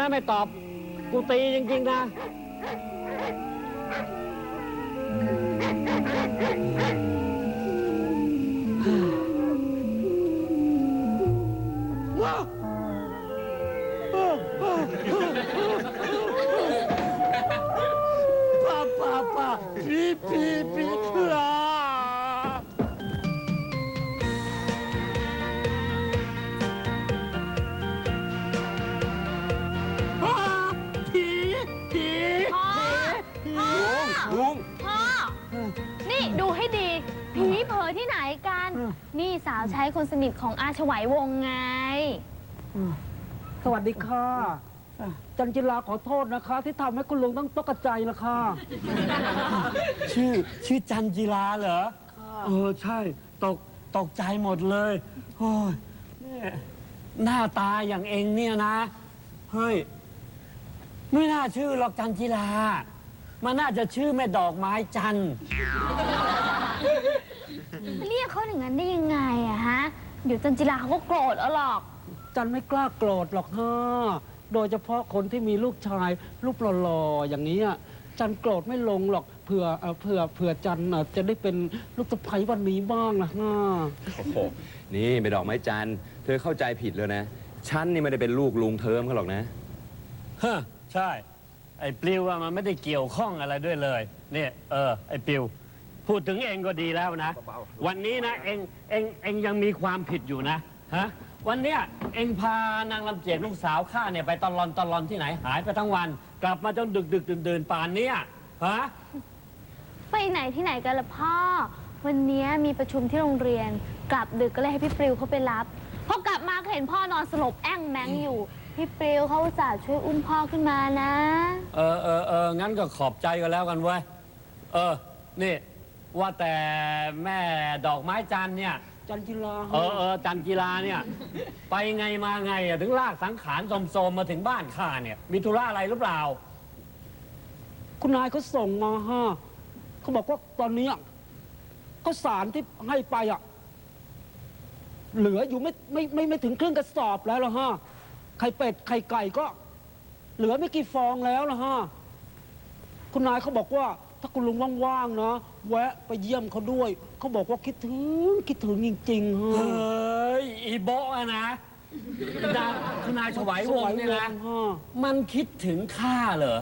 ตอบมานะไม่ตอบ กูตีจริงๆนะ อที่ไหนกันนี่สาวใช้คนสนิทของอาฉวัยวงศ์ไงสวัสดีค่ะจันจิลาขอโทษนะคะ ที่ทำให้คุณลุงต้องตกใจนะคะชื่อชื่อจันจิลาเหรอ เออใช่ ตกตกใจหมดเลยโอ้ยเนี่ยหน้าตาอย่างเองเนี่ยนะ เฮ้ย ไม่น่าชื่อหรอกจันจิลา มันน่าจะชื่อแม่ดอกไม้จันทร์ เรียกเขาอย่างนั้นได้ยังไงอะฮะ เดี๋ยวจันจิลาเขาก็โกรธเอาหรอก จันไม่กล้าโกรธหรอกฮะโดยเฉพาะคนที่มีลูกชายลูกหล่อๆอย่างนี้อะจันโกรธไม่ลงหรอกเผื่อเอ่อเผื่อเผื่อจันน่ะจะได้เป็นลูกสะใภ้วันนี้บ้างนะฮะโอ้โห นี่ไปดอกไม้จันทร์เธอเข้าใจผิดแล้วนะ ฉันนี่ไม่ได้เป็นลูกลุงเทิมเขาหรอกนะ ฮะใช่ ไอ้ปลิวอะมันไม่ได้เกี่ยวข้องอะไรด้วยเลย เนี่ย เออ ไอ้ปลิว พูดถึงเองก็ดีแล้วนะ วันนี้นะเองเองเองยังมีความผิดอยู่นะฮะวันเนี้ยเองพานางลำเจียกลูกสาวข้าเนี่ยไปตะลอนตะลอนที่ไหนหายไปทั้งวัน กลับมาจนดึกดึกดื่นดื่นป่านเนี้ยฮะไปไหนที่ไหนกันล่ะพ่อ วันนี้มีประชุมที่โรงเรียน กลับดึกก็เลยให้พี่ปลิวเขาไปรับพอกลับมาก็เห็นพ่อนอนสลบแอ่งแมงอยู่ พี่ปลิวเขาอุตส่าห์ช่วยอุ้มพ่อขึ้นมานะ เออเออเอองั้นก็ขอบใจกันแล้วกันเว้ยเออนี่ ว่าแต่แม่ดอกไม้จันทร์เนี่ย จันจิลาเออเออจันกีฬาเนี่ย ไปไงมาไงอะถึงลากสังขารโสมๆมาถึงบ้านข้าเนี่ย มีธุระอะไรหรือเปล่า คุณนายเขาส่งมาฮะเขาบอกว่าตอนนี้อะข้าวสารที่ให้ไปอะ เหลืออยู่ไม่ไม่ไม่ไม่ถึงครึ่งกระสอบแล้วละฮะไข่เป็ดไข่ไก่ก็ เหลือไม่กี่ฟองแล้วละฮะคุณนายเขาบอกว่า ถ้าคุณลุงว่างๆนะ แวะไปเยี่ยมเขาด้วย เขาบอกว่าคิดถึงคิดถึงจริงๆฮะเฮ้ยอีโบะอะนะนายคุณนายถวายวงศ์เนี่ยนะ ฮะมันคิดถึงข้าเหรอ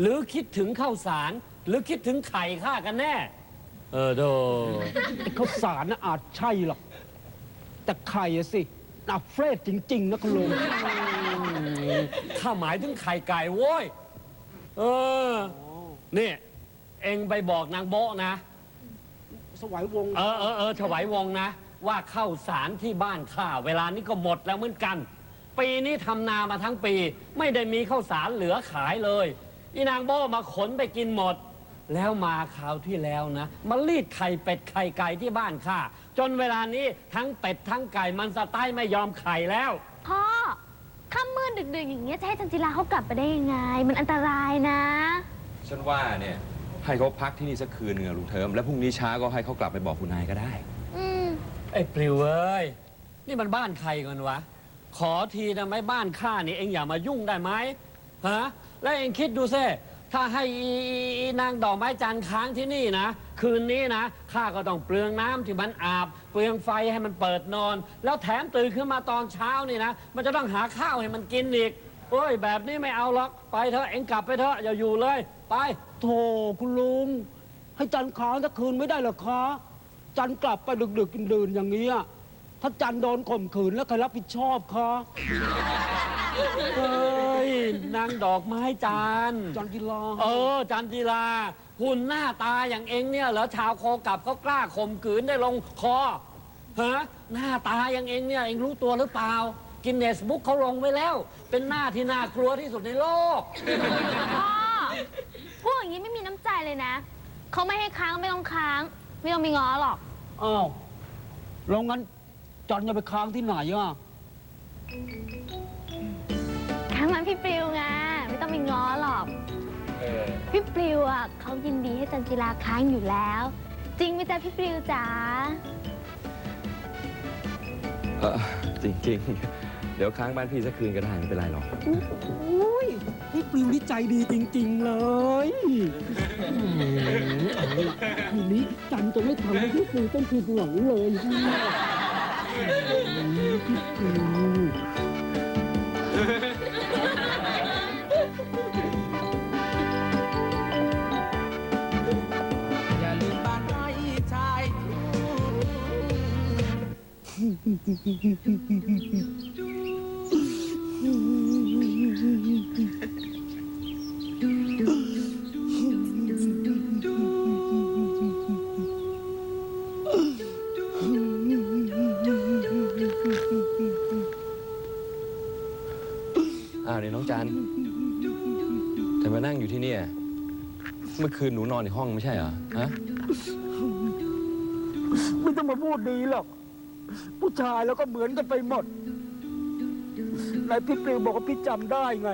หรือคิดถึงข้าวสาร หรือคิดถึงไข่ข้ากันแน่ เออโดไอ้ข้าวสารน่ะอาจใช่หรอก แต่ไข่อะสิอับเฟรดจริง ๆ นะคุณลุง ข้าหมายถึงไข่ไก่โว้ย เออ นี่ เอ็งไปบอกนางโบะนะ สวัยวงศ์เออเออเออถวายวงศ์นะ ว่าข้าวสารที่บ้านข้าเวลานี้ก็หมดแล้วเหมือนกัน ปีนี้ทำนามาทั้งปี ไม่ได้มีข้าวสารเหลือขายเลยอีนางโบ้มาขนไปกินหมด แล้วมาคราวที่แล้วนะมารีดไข่เป็ดไข่ไก่ที่บ้านข้าจนเวลานี้ทั้งเป็ดทั้งไก่มันสไตล์ไม่ยอมไข่แล้ว พ่อค่ำมืดดึกๆอย่างเงี้ยจะให้จันจิลาเขากลับไปได้ยังไง มันอันตรายนะ ฉันว่าเนี่ย ให้เขาพักที่นี่สักคืนหนึงอะลุงเทิมแล้วพรุ่งนี้เช้าก็ให้เขากลับไปบอกคุณนายก็ได้ อืมไอ้ปลิวเอ้ย นี่มันบ้านใครกันวะ ขอทีนะไหมบ้านข้านี่เองอย่ามายุ่งได้ไหมฮะ แล้วเองคิดดูซิถ้าให้อีอีอีนางดอกไม้จันทร์ค้างที่นี่นะ คืนนี้นะข้าก็ต้องเปลืองน้ำที่มันอาบ เปลืองไฟให้มันเปิดนอน แล้วแถมตื่นขึ้นมาตอนเช้านี่นะ มันจะต้องหาข้าวให้มันกินอีก โอ้ย แบบนี้ไม่เอาหรอก ไปเถอะเองกลับไปเถอะอย่าอยู่เลย ไป โธ่คุณลุง ให้จันค้างสักคืนไม่ได้เหรอคะจันกลับไปดึกๆดื่นๆอย่างนี้ยถ้าจันโดนข่มขืนแล้วใครรับผิดชอบคะเฮ้ยนางดอกไม้จันทร์จันกีฬาเออ จันจีลาหุ่นหน้าตาอย่างเองเนี่ยเหรอชาวโคกลับเขากล้าข่มขืนได้ลงคอฮะหน้าตาอย่างเองเนี่ยเองรู้ตัวหรือเปล่ากินเนสบุ๊กเขาลงไว้แล้ว เป็นหน้าที่น่ากลัวที่สุดในโลกพ่ อพวกอย่างนี้ไม่มีน้ำใจเลยนะ เขาไม่ให้ค้างไม่ต้องค้าง ไม่ต้องไปง้อหรอก อ้าวแล้วงั้นจันจะไปค้างที่ไหนอะค้างมันพี่ปลิวไงไม่ต้องไปง้อหรอกพี่ปลิวอะเขายินดีให้จันจิลาค้างอยู่แล้ว จริงไหมจ๊ะพี่ปลิวจ๋าเออจริง ๆ เดี๋ยวค้างบ้านพี่สักคืนก็ได้ไม่เป็นไรหรอก อุ้ย พี่ปลิวนี่ใจดีจริง ๆ เลยอืมเอาล่ะทีนี้จันจะไม่ทำให้พี่ปลิวต้องผิดหวังเลยพี่ปลิวอย่าลืมบ้านไร่ชายทุ่ง เมื่อคืนหนูนอนในห้องไม่ใช่เหรอฮะไม่ต้องมาพูดดีหรอก ผู้ชายแล้วก็เหมือนกันไปหมดไหนพี่ปลิวบอกว่าพี่จำได้ไง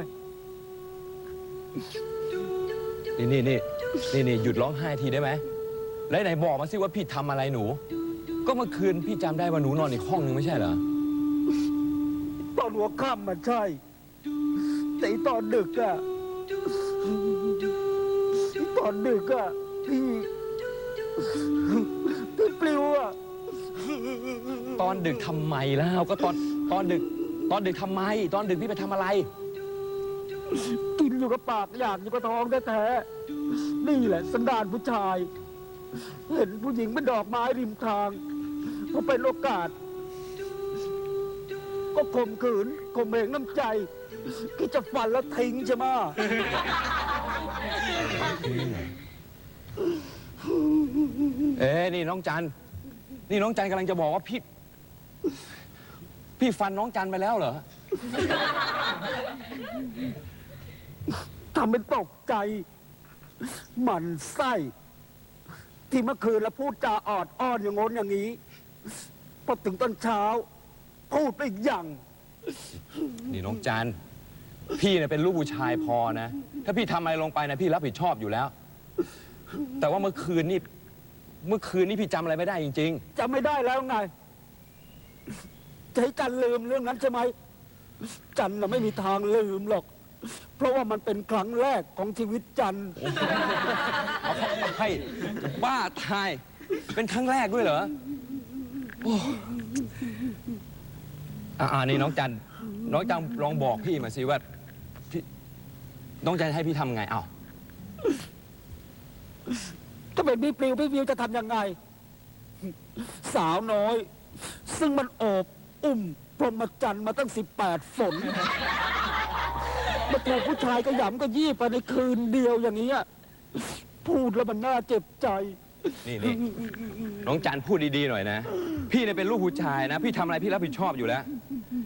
นี่นี่นี่นี่นี่หยุดร้องไห้ทีได้ไหมแล้วไหนบอกมาสิว่าพี่ทำอะไรหนู ก็เมื่อคืนพี่จำได้ว่าหนูนอนอีกห้องนึงไม่ใช่เหรอ ตอนหัวค่ำมันใช่ แต่อีตอนดึกอะ อีตอนดึกอะพี่พี่ปลิวอะตอนดึกทำไมแล้วก็ตอนตอนดึก ตอนดึกทำไม ตอนดึกพี่ไปทำอะไร กินอยู่กับปากอยากอยู่กับท้องแท้ๆนี่แหละสันดานผู้ชาย เห็นผู้หญิงเป็นดอกไม้ริมทางพอเป็นโอกาส ก็ข่มขืนข่มเหงน้ำใจคิดจะฟันแล้วทิ้งใช่ไหมะ เอ๊ะนี่น้องจัน นี่น้องจันกำลังจะบอกว่าพี่ พี่ฟันน้องจันไปแล้วเหรอทำเป็นตกใจ หมันไส้ ที่เมื่อคืนแล้วพูดจาออดอ้อนอย่างงนอย่างนี้ พอถึงตอนเช้า พูดไปอีกอย่าง นี่น้องจัน พี่เนี่ยเป็นลูกผู้ชายพอนะ ถ้าพี่ทำอะไรลงไปนะพี่รับผิดชอบอยู่แล้ว แต่ว่าเมื่อคืนนี่ เมื่อคืนนี่พี่จำอะไรไม่ได้จริง จำไม่ได้แล้วไงจะให้จันลืมเรื่องนั้นใช่ไหม จันน่ะไม่มีทางลืมหรอก เพราะว่ามันเป็นครั้งแรกของชีวิตจันๆ เอาเข้าไปบ้าตาย เป็นครั้งแรกด้วยเหรอโอ้อ่านี่น้องจัน น้องจันลองบอกพี่มาสิว่าพี่ น้องจันให้พี่ทำไงเอ้าถ้าเป็นพี่ปลิวพี่วิวจะทำยังไง สาวน้อย ซึ่งมันโอบอุ้มพรหมจันทรย์มาตั้งสิบแปดฝนมาถูกผู้ชายกระหยำกระยี่ไปในคืนเดียวอย่างนี้ยพูดแล้วมันน่าเจ็บใจ นี่นี่น้องจันพูดดีๆหน่อยนะ พี่เนี่ยเป็นลูกผู้ชายนะ พี่ทำอะไรพี่รับผิดชอบอยู่แล้ว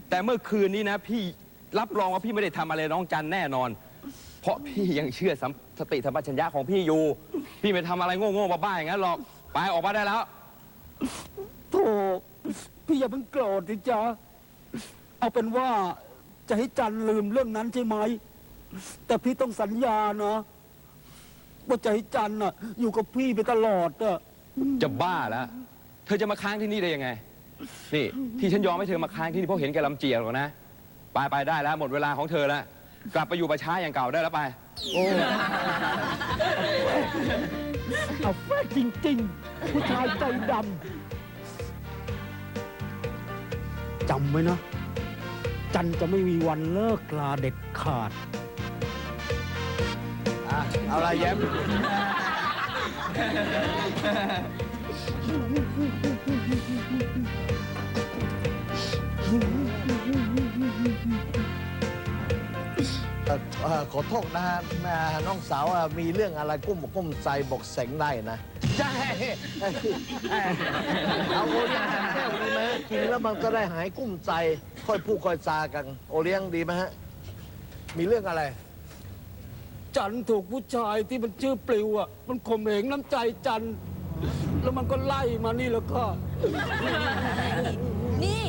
แต่เมื่อคืนนี้นะ พี่รับรองว่าพี่ไม่ได้ทำอะไรน้องจันแน่นอน เพราะพี่ยังเชื่อสัมสติธรรมชัญญะของพี่อยู่ พี่ไม่ทำอะไรโง่ๆบ้าๆอย่างนั้นหรอก ไปออกมาได้แล้วโธ่พี่อย่าเพิ่งโกรธสิจ๊ะเอาเป็นว่าจะให้จันลืมเรื่องนั้นใช่ไหม แต่พี่ต้องสัญญานะว่าจะให้จันน่ะ อยู่กับพี่ไปตลอดอะจะบ้าแล้ว เธอจะมาค้างที่นี่ได้ยังไง นี่ ที่ฉันยอมให้เธอมาค้างที่นี่เพราะเห็นแกลำเจียกหรอกนะ ไปไปได้แล้วหมดเวลาของเธอแล้ว กลับไปอยู่ประช้าอย่างเก่าได้แล้วไป โอ้เอาแฟจริง ๆ ผู้ชายใจดำจำไว้นะ จันจะไม่มีวันเลิกลาเด็ดขาดเอาละแย้ม เอ่อเอ่อขอโทษนะฮะแม่น้องสาวอะมีเรื่องอะไรกุ้มอกกุ้มใจบอกเสงได้นะใช่เอาโอเลี้ยงแก้วดีไหมฮะกินแล้วมันก็ได้หายกุ้มใจ ค่อยพูดค่อยจากัน โอเลี้ยงดีไหมฮะมีเรื่องอะไร จันถูกผู้ชายที่มันชื่อปลิวอะ มันข่มเหงน้ำใจจัน แล้วมันก็ไล่มานี่แล้วก็ นี่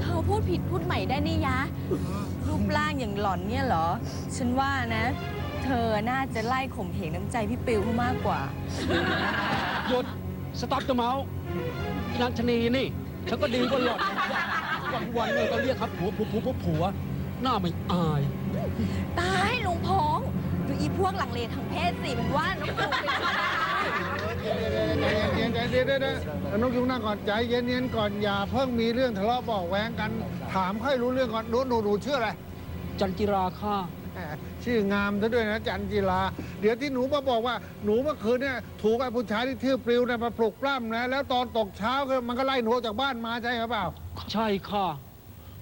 เธอพูดผิดพูดใหม่ได้นี่ยะ รูปร่างอย่างหล่อนเนี่ยเหรอ ฉันว่านะ เธอน่าจะไล่ข่มเหงน้ำใจพี่ปิวเขามากกว่า หยุด สต็อปจะเมาส์นันชนีนี่ฉันก็ดีกว่าหล่อนวันวันๆเนี่ยก็เรียกครับผัวผัวผัวผัวผัวหน้าไม่อาย ตายลุงพงษ์ดูอีพวกหลังเลทางเพศสิมันว่าน้องปูเป็นอะไร เย็นใจเย็นเดี๋ยวๆนกยุงนั่งก่อนใจเย็นๆก่อนอย่าเพิ่งมีเรื่องทะเลาะเบอกแวงกัน ถามค่อยรู้เรื่องก่อนหนูหนูหนูชื่ออะไร จันจิราค่าแหมชื่องามซะด้วยนะจันจิลา เดี๋ยวที่หนูมาบอกว่าหนูเมื่อคืนเนี่ยถูกไอ้ผู้ชายที่ชื่อปลิวเนี่ยมาปลุกปล้ำนะแล้วตอนตกเช้าก็มันก็ไล่หนูออกจากบ้านมาใช่หรือเปล่า ใช่ค่ะ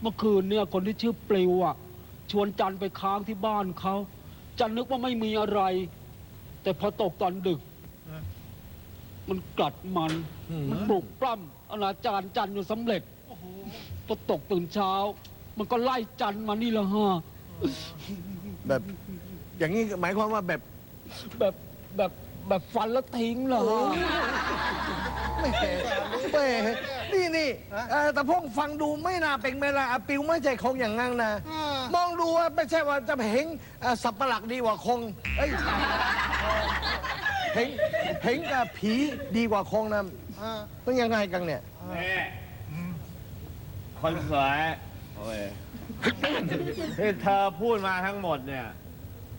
เมื่อคืนเนี่ยคนที่ชื่อปลิวอะชวนจันไปค้างที่บ้านเขาจันนึกว่าไม่มีอะไร แต่พอตกตอนดึก มันกัดมัน มันปลุกปล้ำอนาจารจันอยู่สำเร็จพอตกตื่นเช้า มันก็ไล่จันมานี่ละฮะแบบ อย่างนี้หมายความว่าแบบแบบแบบแบบฟันแล้วทิ้งเหรอฮะแหมแหมนี่นี่เอ่อแต่พงฟังดูไม่น่าเป็นเวลาอาปิวไม่ใช่คงอย่างงั้นนะมองดูว่าไม่ใช่ว่าจะเห็นเอ่อสับประหลักดีกว่าคงเอ้ย เห็นเห็นกับผีดีกว่าคงนะมันยังไงกันเนี่ยคนสวยโอ้ยที่เธอพูดมาทั้งหมดเนี่ย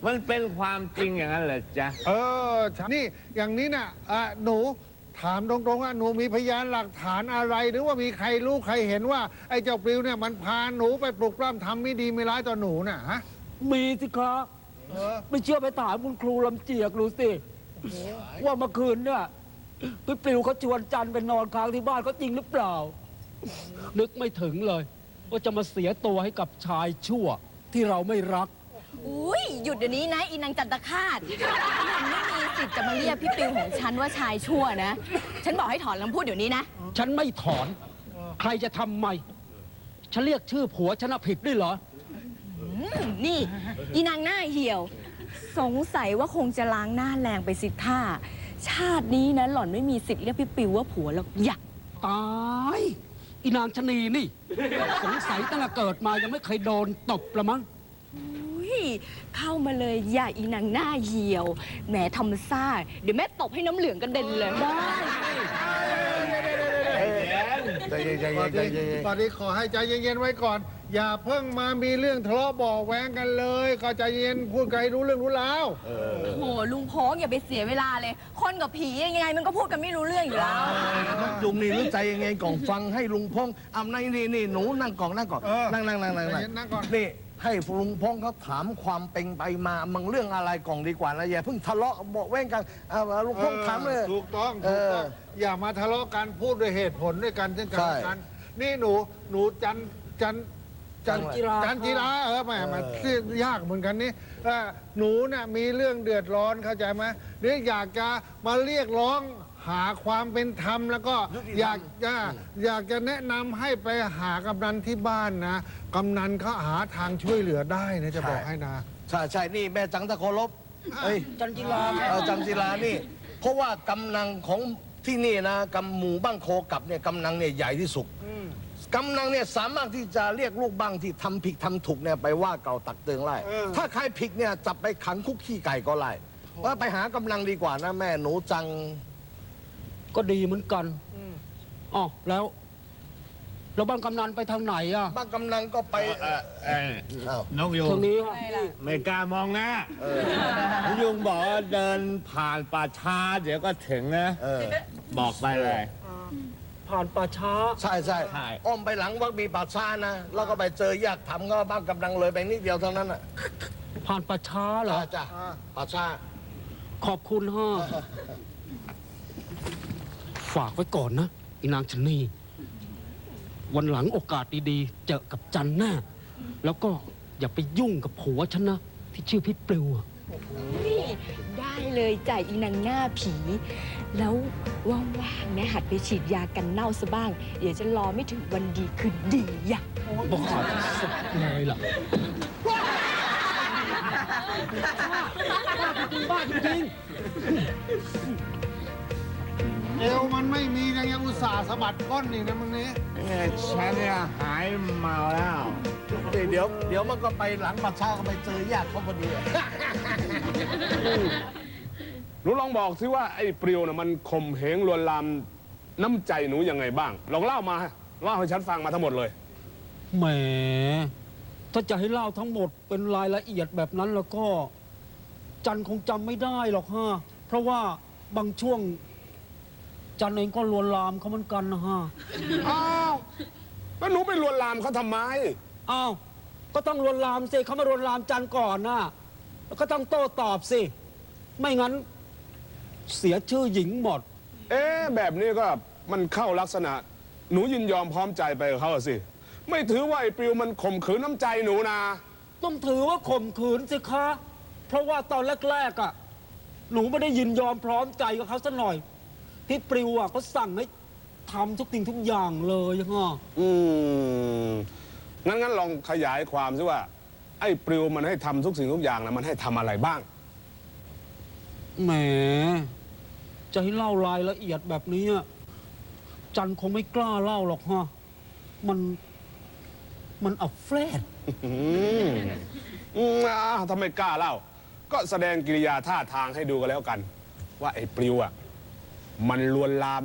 มันเป็นความจริงอย่างนั้นเหรอจ๊ะ เออนี่อย่างนี้น่ะอะหนูถามตรงๆว่าหนูมีพยานหลักฐานอะไร หรือว่ามีใครรู้ใครเห็นว่า ไอ้เจ้าปลิวเนี่ยมันพาหนูไปปลุกปล้ำทำไม่ดีไม่ร้ายต่อหนูน่ะฮะมีสิครับเออไม่เชื่อไปถามคุณครูลำเจียกดูสิ ว่าเมื่อคืนเนี่ยพี่ปลิวเขาชวนจันไปนอนค้างที่บ้านเขาจริงหรือเปล่า นึกไม่ถึงเลย ว่าจะมาเสียตัวให้กับชายชั่วที่เราไม่รัก อุ้ยหยุดเดี๋ยวนี้นะอีนางจันตคาตมันไม่มีสิทธิ์จะมาเรียกพี่ปิวของฉันว่าชายชั่วนะ ฉันบอกให้ถอนคำพูดเดี๋ยวนี้นะ ฉันไม่ถอน ใครจะทำไม ฉันเรียกชื่อผัวฉันน่ะผิดด้วยเหรอ อืมนี่อีนางหน้าเหี่ยว สงสัยว่าคงจะล้างหน้าแรงไปสิท่า ชาตินี้นะหล่อนไม่มีสิทธิ์เรียกพี่ปิวว่าผัวหรอกอยากตายอีนางชะนีนี่ สงสัยตั้งแต่เกิดมายังไม่เคยโดนตบละมั้งอุ้ยเข้ามาเลยอย่าอีนางหน้าเหี่ยวแหมทำซ่าเดี๋ยวแม่ตบให้น้ำเหลืองกระเด็นเลย ได้ ใจเย็นใจตอเย็นนใจนี้เย็นตอนนี้ขอให้ใจเย็นๆไว้ก่อน อย่าเพิ่งมามีเรื่องทะเลาะเบอกแว้งกันเลยก็ใจเย็นพูดกันให้รู้เรื่องรู้ราวโหลุงโพงอย่าไปเสียเวลาเลย คนกับผียังไงมันก็พูดกันไม่รู้เรื่องอยู่แล้วนกยุงนี่รู้ใจยังไงก่อนฟังให้ลุงพงอ่ำในนี่นี่หนูนั่งก่อนนั่งก่อนเออนั่งนั่งนั่งนั่งใจเย็นนั่งก่อน นี่ให้ลุงพงเขาถามความเป็นไปมามึงเรื่องอะไรก่อนดีกว่านะอย่าเพิ่งทะเลาะเบอกแว้งกันเอาลุงพงถามเลย ถูกต้องเอถูกอต้องอ ย่ามาทะเลาะกันพูดด้วยเหตุผลด้วยกันเช่นกันใช่และกัน นี่หนูหนูจันจันจันจิราจันจิราเออแหมมันชื่อยากเหมือนกันนี่เออหนูน่ะมีเรื่องเดือดร้อนเข้าใจไหมหรืออยากจะมาเรียกร้องหาความเป็นธรรมแล้วก็อยากจะอยากจะแนะนำให้ไปหากำนันที่บ้านนะกำนันเขาหาทางช่วยเหลือได้นะจะบอกให้นะใช่ใช่นี่แม่จังตะโคลบเอ้ยจันจิราเออจังจิลานี่ เพราะว่ากำนังของ ที่นี่นะกำหมู่บ้านโคกับเนี่ยกำนังเนี่ยใหญ่ที่สุดกำนังเนี่ยสามารถที่จะเรียกลูกบ้างที่ทำผิดทำถูกเนี่ยไปว่าเกล่าวตักเตือนไล่เออถ้าใครผิดเนี่ยจับไปขังคุกขี้ไก่ก็ไล่ว่าไปหากำนังดีกว่านะแม่หนูจัง ก็ดีเหมือนกันอ๋อแล้ว แล้วบ้านกำนันไปทางไหนอะบ้านกำนังก็ไปเออเอ้ยอ้าวนกยุงทางนี้ฮะไม่กล้ามองหนะนกยุงบอกว่าเดินผ่านป่าช้าเดี๋ยวก็ถึงนะ เออบอกไปเลย ผ่านป่าช้า ใช่ใช่ใช่ อ้อมไปหลังวัดมีป่าช้านะ แล้วก็ไปเจอญาติทำก็บ้านกำนังเลยไปนิดเดียวเท่านั้นอะผ่านป่าช้าเหรอ จ้าจ้าป่าช้า ขอบคุณฮะฝากไว้ก่อนนะอีนางชะนี วันหลังโอกาสดีๆ เจอกับจันแน่แล้วก็อย่าไปยุ่งกับผัวฉันนะ ที่ชื่อพี่ปลิวอะได้เลยจ่ายอีนางหน้าผี แล้วว่างๆนะหัดไปฉีดยากันเน่าซะบ้าง เดี๋ยวจะรอไม่ถึงวันดีคือดีอยากบอกขอสุดเลยล่ะ บ้าจริง เอวมันไม่มีนะยังอุตส่าห์สะบัดก้นนี่นะมึงนี้เนี่ยฉันเนี่ยหายเมาแล้ว เดี๋ยว เดี๋ยวมันก็ไปหลังป่าช้าก็ไปเจอญาติเขาพอดีอะหนูลองบอกสิว่าไอ้ปลิวน่ะมันข่มเหงลวนลามน้ำใจหนูยังไงบ้าง ลองเล่ามาเล่าให้ฉันฟังมาทั้งหมดเลย แหม ถ้าจะให้เล่าทั้งหมดเป็นรายละเอียดแบบนั้นแล้วก็ จันคงจำไม่ได้หรอกฮะ เพราะว่าบางช่วง จันเองก็ลวนลามเขาเหมือนกันนะฮะอ้าวแล้วหนูไปลวนลามเขาทำไม อ้าวก็ต้องลวนลามสิเขามาลวนลามจันก่อนนะแล้วก็ต้องโต้ตอบสิ ไม่งั้น เสียชื่อหญิงหมด เอ๊ะแบบนี้ก็มันเข้าลักษณะ หนูยินยอมพร้อมใจไปกับเขาอะสิ ไม่ถือว่าไอ้ปลิวมันข่มขืนน้ำใจหนูนะ ต้องถือว่าข่มขืนสิคะ เพราะว่าตอนแรกๆอะ หนูไม่ได้ยินยอมพร้อมใจกับเขาสักหน่อย พี่ปลิวอะก็สั่งให้ทำทุกสิ่งทุกอย่างเลยฮะอืมงั้นงั้นลองขยายความซิว่า ไอ้ปลิวมันให้ทำทุกสิ่งทุกอย่างนะมันให้ทำอะไรบ้าง แหม จะให้เล่ารายละเอียดแบบนี้อะจันคงไม่กล้าเล่าหรอกฮะมันมันอับเฟรดอืมอืมอ่าทำไมกล้าเล่า ก็แสดงกิริยาท่าทางให้ดูกันแล้วกัน ว่าไอ้ปลิวอะ มันลวนลาม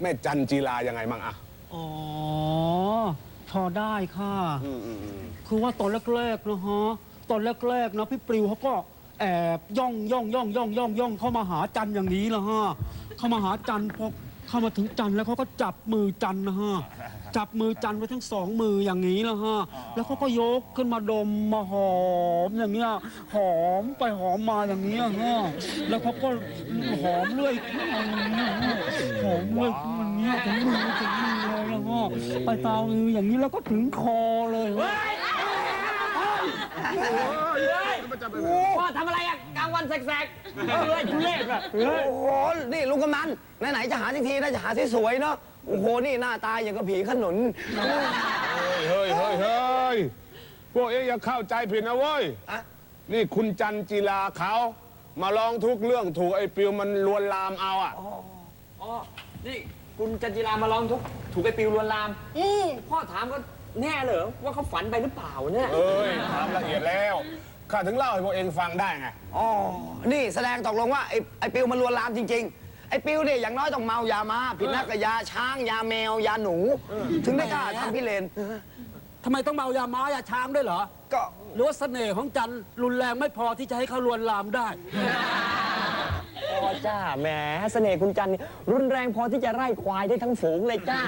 แม่จันจีลายังไงมั่งอะอ๋อ พอได้ค่ะ อืมอืมอืมคือว่าตอนแรกๆนะฮะ ตอนแรกๆนะพี่ปลิวเขาก็แอบย่องย่องย่องย่องย่องย่องเข้ามาหาจันอย่างนี้ละฮะ เข้ามาหาจันพอ เข้ามาถึงจันแล้วเขาก็จับมือจันนะฮะ จับมือจันไว้ทั้งสองมืออย่างนี้ละฮะ แล้วเขาก็ยกขึ้นมาดมมาหอมอย่างเงี้ย หอมไปหอมมาอย่างเงี้ยฮะ แล้วเขาก็หอมเรื่อยหอมเรื่อยอย่างเงี้ยถึงมือถึงมือเลยแล้วฮะ ไปตามมืออย่างนี้แล้วก็ถึงคอเลยพ่อทำอะไรอะกลาง วันแสกๆเฮ้ยทุเรศอะโอ้โห นี่ลุงกำนันไหนๆจะหาทีทีน่าจะหาที่สวยๆเนาะ โอ้โห นี่หน้าตาอย่างกับผีขนุน เฮ้ยเฮ้ยเฮ้ยพวกเอ๊ะอย่าเข้าใจผิดนะเว้ย อะ นี่คุณจันจีลาเขามาลองทุกเรื่องถูกไอ้ปลิวมันลวนลามเอาอะ อ๋อ นี่คุณจันจิรามาลองทุกถูกไอ้ปิวลวนลาม อือพ่อถามก็แน่เหรอว่าเขาฝันไปหรือเปล่าเนี่ย เอ้ยถามละเอียดแล้ว ข้าถึงเล่าให้พวกเองฟังได้ไง อ๋อ นี่แสดงตกลงว่าไอ้ไอ้ปิวมันลวนลามจริง ๆ ไอ้ปิวเนี่ยอย่างน้อยต้องเมายามาผิดนักกับยาช้างยาแมวยาหนู ถึงได้กล้าทำพี่เลน ทำไมต้องเมายาม้ายาช้างด้วยเหรอ ก็หรือว่าเสน่ห์ของจันทร์รุนแรงไม่พอที่จะให้เขาลวนลามได้พอจ้าแหมเสน่ห์คุณจันนี่รุนแรงพอที่จะไล่ควายได้ทั้งฝูงเลยจ้า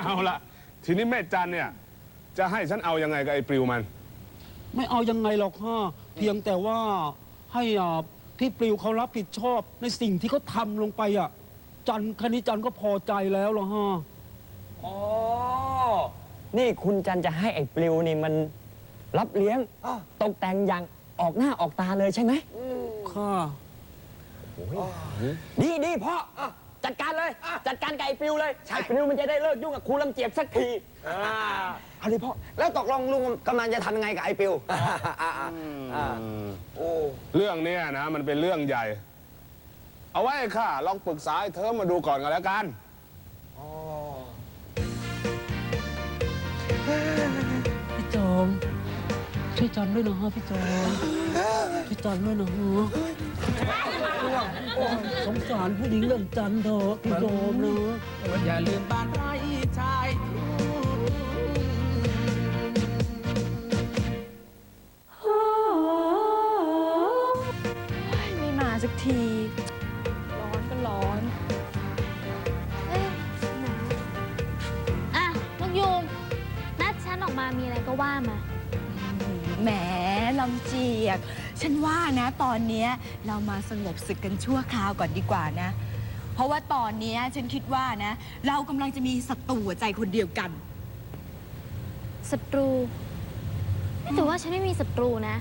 เอาละทีนี้แม่จันเนี่ย จะให้ฉันเอายังไงกับไอ้ปลิวมัน ไม่เอายังไงหรอกฮะเพียงแต่ว่าให้อ่าพี่ปลิวเขารับผิดชอบในสิ่งที่เขาทำลงไปอะ จันทร์แค่นี้จันทร์ก็พอใจแล้วหรอฮะอ๋อ นี่คุณจันจะให้ไอ้ปลิวนี่มันรับเลี้ยงอ้าวตกแต่งอย่างออกหน้าออกตาเลยใช่ไหม ค่ะดีดีพ่ออะจัดการเลย จัดการกับไอ้ปลิวเลย ไอ้ปลิวมันจะได้เลิกยุ่งกับครูลำเจียบสักทีอ่า เอาดิพ่อแล้วตกลงลุงกำลังจะทำยังไงกับไอ้ปิวอ่าอ่าอ่าโอ้เรื่องเนี้ยนะมันเป็นเรื่องใหญ่ เอาไว้ค่ะ ลองปรึกษาไอ้เธอมาดูก่อนกันแล้วกัน พี่จอมช่วยจันทร์ด้วยนะฮะพี่จอมช่วยจันทร์ด้วยนะฮะสงสารผู้หญิงเรื่องจันทร์เถอะพี่จอมนะอย่าลืมบ้านไร่ชายทุ่ง ว่ามา แหมลำเจียก ฉันว่านะ ตอนเนี้ยเรามาสงบศึกกันชั่วคราวก่อนดีกว่านะ เพราะว่าตอนเนี้ยฉันคิดว่านะ เรากำลังจะมีศัตรูหัวใจคนเดียวกัน ศัตรูนี่แต่ว่าฉันไม่มีศัตรูนะ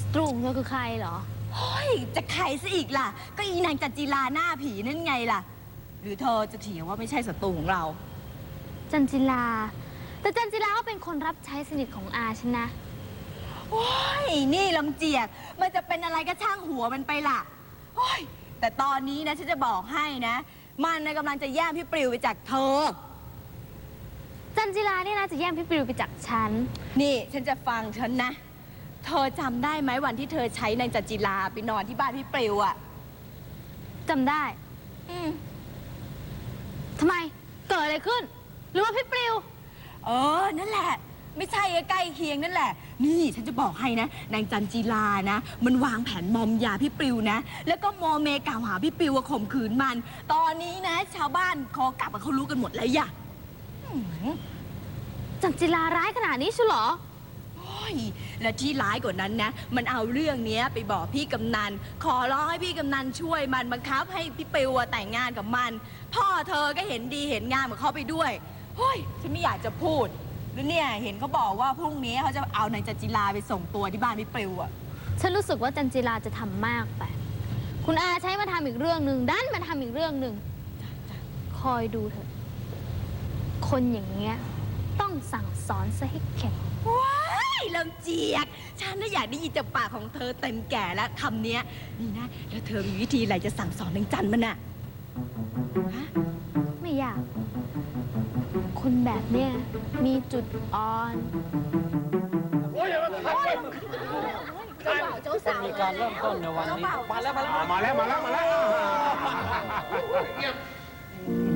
ศัตรูของเธอคือใครเหรอ เฮ้ย จะใครซะอีกล่ะ ก็อีนางจันจีลาหน้าผีนั่นไงล่ะ หรือเธอจะเถียงว่าไม่ใช่ศัตรูของเรา จันจิลา แต่จันจิลาก็เป็นคนรับใช้สนิทของอาฉันนะ โอ้ย นี่ลำเจียก มันจะเป็นอะไรก็ช่างหัวมันไปล่ะ โอ้ย แต่ตอนนี้นะฉันจะบอกให้นะ มันนะกำลังจะแย่งพี่ปลิวไปจากเธอ จันจิลาเนี่ยนะจะแย่งพี่ปลิวไปจากฉัน นี่ฉันจะฟังฉันนะ เธอจำได้ไหมวันที่เธอใช้นางจันจิลาไปนอนที่บ้านพี่ปลิวอะจำได้อืมทำไม เกิดอะไรขึ้นรือว่าพี่ปลิว เออ นั่นแหละ ไม่ใช่ใกล้เคียงนั่นแหละ นี่ฉันจะบอกให้นะ นางจันจีลานะ มันวางแผนมอมยาพี่ปลิวนะ แล้วก็มอเมกล่าวหาพี่ปลิวว่าข่มขืนมัน ตอนนี้นะ ชาวบ้านคอกลับมาเขารู้กันหมดแล้วอย่ะจันจิลาร้ายขนาดนี้ใช่เหรอ โอ้ยและที่ร้ายกว่านั้นนะ มันเอาเรื่องเนี้ยไปบอกพี่กำนัน ขอร้องให้พี่กำนันช่วยมันบังคับให้พี่ปิวอะแต่งงานกับมัน พ่อเธอก็เห็นดีเห็นงามกับเขาไปด้วย เฮ้ยฉันไม่อยากจะพูดแล้วเนี่ยเห็นเขาบอกว่าพรุ่งนี้เขาจะเอานายจันจิลาไปส่งตัวที่บ้านพี่ปิวอะฉันรู้สึกว่าจันจิลาจะทำมากไป คุณอาใช้มาทำอีกเรื่องหนึ่งด้านมาทำอีกเรื่องหนึ่งคอยดูเถอะคนอย่างเงี้ยต้องสั่งสอนซะให้เข็ดว้ายลำเจียก ฉันน่ะอยากได้ยินจากปากของเธอเต็มแก่แล้วคำเนี้ยนี่นะ แล้วเธอมีวิธีอะไรจะสั่งสอนนางจันมันอะ ฮะไม่ยาก คนแบบเนี้ยมีจุดอ่อนมีการเริ่มต้นในวันนี้ มาแล้วมาแล้วมาแล้วมาแล้วเอา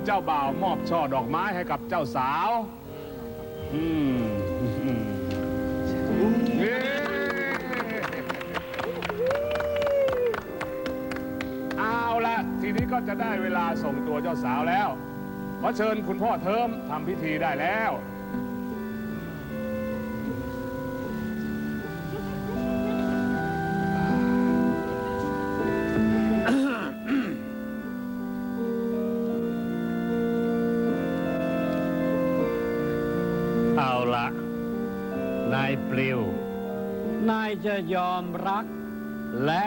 เชิญเจ้าบ่าวมอบช่อดอกไม้ให้กับเจ้าสาวอืมอืมเย้เอาละทีนี้ก็จะได้เวลาส่งตัวเจ้าสาวแล้ว ขอเชิญคุณพ่อเทิมทำพิธีได้แล้ว นายจะยอมรัก และ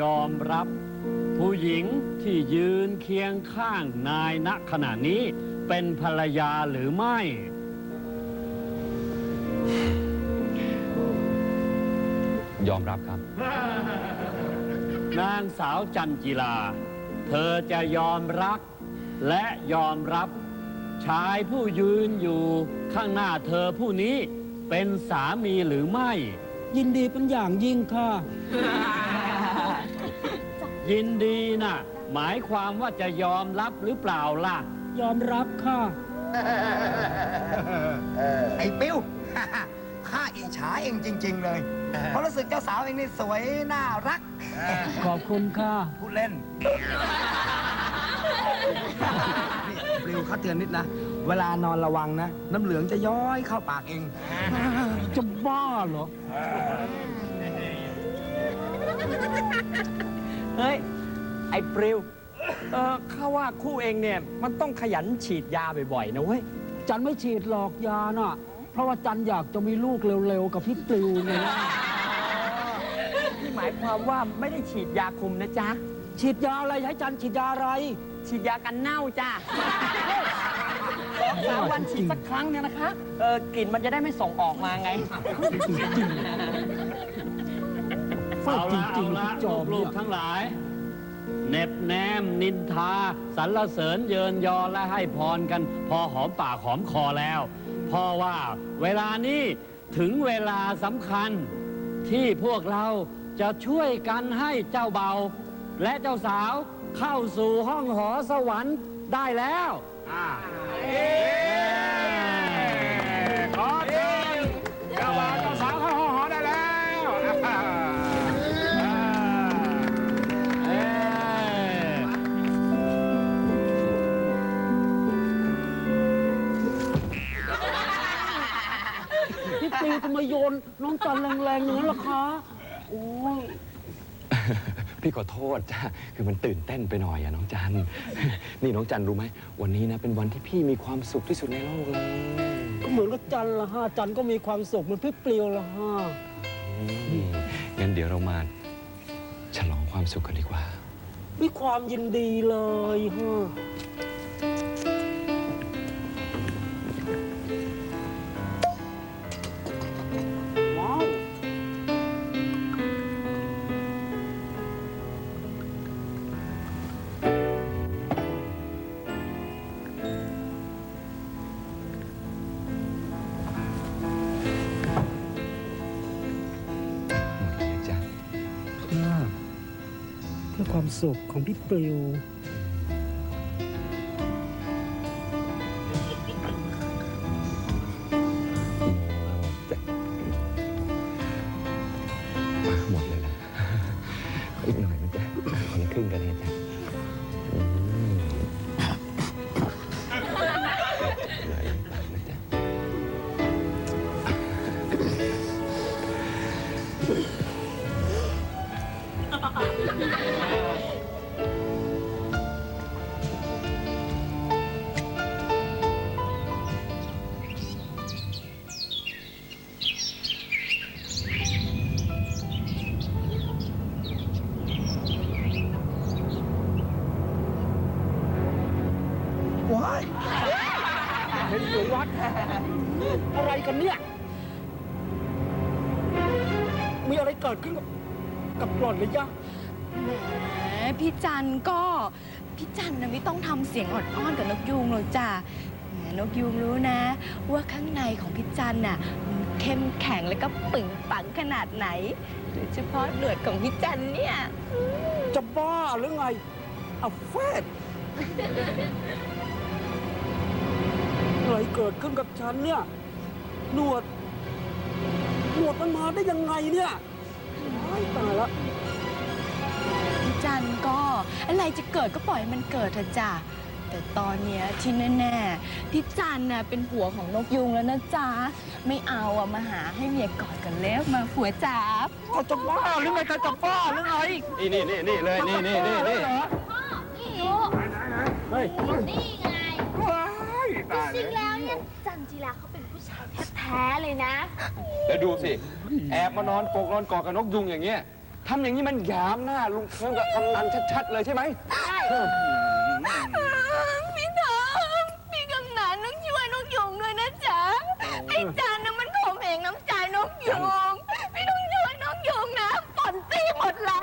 ยอมรับ ผู้หญิงที่ยืนเคียงข้างนายณขณะนี้เป็นภรรยาหรือไม่ ยอมรับครับ นางสาวจันจิลา เธอจะยอมรัก และยอมรับ ชายผู้ยืนอยู่ข้างหน้าเธอผู้นี้เป็นสามีหรือไม่ ยินดีเป็นอย่างยิ่งค่ะ ยินดีนะ่ะหมายความว่าจะยอมรับหรือเปล่าล่ะ ยอมรับค่ะ ไอ้ปิ้ว ข้าอิจฉาเองจริง ๆ เลย เพราะรู้สึกเจ้าสาวเองนี่สวยน่ารัก ขอบคุณค่ะ พูดเล่นนี่ปลิวข้าเตือนนิดนะ เวลานอนระวังนะ น้ำเหลืองจะย้อยเข้าปากเอง จะบ้าเหรอ เฮ้ย ไอ้ปริวเออข้าว่าคู่เองเนี่ย มันต้องขยันฉีดยาบ่อยๆ นะเว้ย จันไม่ฉีดหลอกยาน่ะ เพราะว่าจันอยากจะมีลูกเร็วๆ กับพี่ปลิวเนี่ยที่หมายความว่าไม่ได้ฉีดยาคุมนะจ๊ะ ฉีดยาอะไรให้จันฉีดยาอะไร ฉีดยากันเน่าจ้ะ สามวันฉีดสักครั้งเนี่ยนะคะ เออกลิ่นมันจะได้ไม่ส่งออกมาไงฟาดเอาจละริเอางๆละพี่จอมลูเนี่กๆทั้งหลายเหน็บแนมนินทาสรรเสริญเยินยอและให้พรกัน พอหอมปากหอมคอแล้วเพราะว่าเวลานี้ถึงเวลาสำคัญที่พวกเราจะช่วยกันให้เจ้าเบา และเจ้าสาวเข้าสู่ห้องหอสวรรค์ได้แล้ว อ่าเย้ขอเชิญเจ้าบ่าวเจ้าสาวเข้าห้องหอได้แล้วอ่าอ่าเอ้ยพี่ปลิวทำไมโยนน้องจันแรงๆอย่างนั้นล่ะคะ โอ้ย พี่ขอโทษจ้ะคือมันตื่นเต้นไปหน่อยอะน้องจัน นี่น้องจันรู้ไหม วันนี้นะเป็นวันที่พี่มีความสุขที่สุดในโลกเลยก็เหมือนกับจันละฮะจันก็มีความสุขเหมือนพี่ปลิวละฮะอืมงั้นเดี๋ยวเรามาฉลองความสุขกันดีกว่ามีความยินดีเลยฮะ ความสุขของพี่ปลิว นหรือยังแหมพี่จันก็พี่จันนะไม่ต้องทำเสียงอดอ้อนกับนกยูงหรอกจ้ะแหมนกยูงรู้นะ ว่าข้างในของพี่จันน่ะมันเข้มแข็งแล้วก็ปึงปังขนาดไหนโดยเฉพาะหนวดของพี่จันเนี่ยจะบ้าหรือไงเอาเฟดอะไรเกิดขึ้นกับฉันเนี่ยหนวดหนวดมันมาได้ยังไงเนี่ยว้ายตายละพี่ จันก็อะไรจะเกิดก็ปล่อยให้มันเกิดเถอะจ้ะแต่ตอนเนี้ยที่แน่ๆพี่จันน่ะเป็นผัวของนกยุงแล้วนะจ๊ะไม่เอาอะมาหาให้เมียกอดกันแล้วมาผัวจับก็จะบ้าหรือไงก็จะบ้าหรือไงนี่นี่นี่นี่เลยนี่นี่นี่นี่เฮ้ยนี่ไงว้ายตายจริงแล้แล้ววเนี่ยจันจิราเขาเป็นผู้ชายแท้ๆเลยนะ แล้วดูสิ แอบมานอนกกนอนกอดกับนกยุงอย่างเงี้ย ทำอย่างนี้มันหยามหน้าลุงเคิงกับกำนันชัดๆเลยใช่ไหมพี่น้องพี่กำนันต้องช่วยนกยุงด้วยนะจ๊ะไอ้จันน่ะมันข่มเหงน้ำใจนกยุงพี่ต้องช่วยนกยุงนะปอนตีหมดแล้ว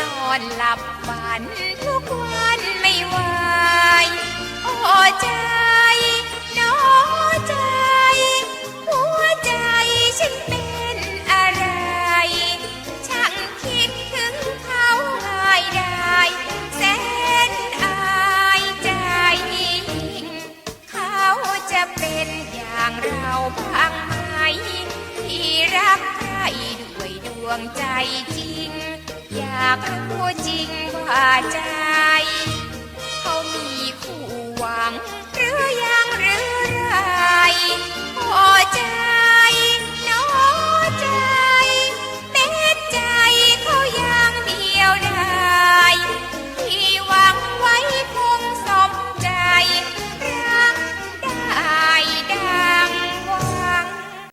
นอนหลับฝันทุกวันไม่ไหวโอ้ใจน้ ด้วยดวงใจจริง อยากรู้จริงว่าใจ เขามีคู่หวัง หรือยังหรือไรพอใจ